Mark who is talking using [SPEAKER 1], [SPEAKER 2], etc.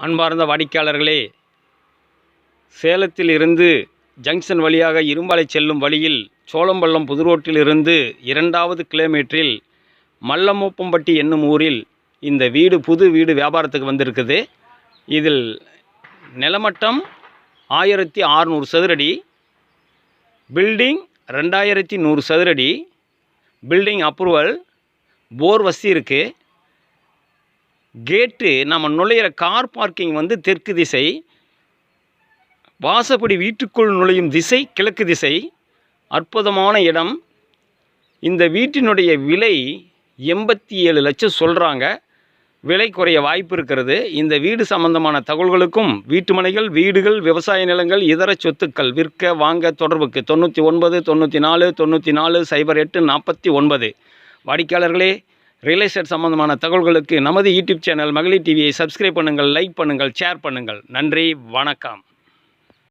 [SPEAKER 1] அன்பார்ந்த வாடிக்கையாளர்களே சேலத்தில் இருந்து ஜங்ஷன் வழியாக இரும்பாலை செல்லும் வழியில் சோளம்பள்ளம் புதுரோட்டிலிருந்து இரண்டாவது கிலோமீட்டரில் மல்லமூப்பம்பட்டி என்னும் ஊரில் இந்த வீடு புது வீடு வியாபாரத்துக்கு வந்திருக்குது. இதில் நிலமட்டம் ஆயிரத்தி ஆறுநூறு சதுரடி பில்டிங் ரெண்டாயிரத்தி நூறு சதுரடி பில்டிங் அப்ரூவல் போர் வசதி இருக்குது கேட்டு நம்ம நுழையிற கார் பார்க்கிங் வந்து தெற்கு திசை வாசப்படி வீட்டுக்குள் நுழையும் திசை கிழக்கு திசை அற்புதமான இடம். இந்த வீட்டினுடைய விலை எண்பத்தி ஏழு லட்சம் சொல்கிறாங்க விலை குறைய வாய்ப்பு இருக்கிறது. இந்த வீடு சம்பந்தமான தகவல்களுக்கும் வீட்டுமனைகள் வீடுகள் விவசாய நிலங்கள் இதர சொத்துக்கள் விற்க வாங்க தொடர்புக்கு தொண்ணூற்றி ஒன்பது தொண்ணூற்றி நாலு தொண்ணூற்றி நாலு சைபர் எட்டு நாற்பத்தி ஒன்பது. வாடிக்கையாளர்களே ரியல் எஸ்டேட் சம்பந்தமான தகவல்களுக்கு நமது யூடியூப் சேனல் மகளிர் டிவியை சப்ஸ்கிரைப் பண்ணுங்கள் லைக் பண்ணுங்கள் ஷேர் பண்ணுங்கள். நன்றி வணக்கம்.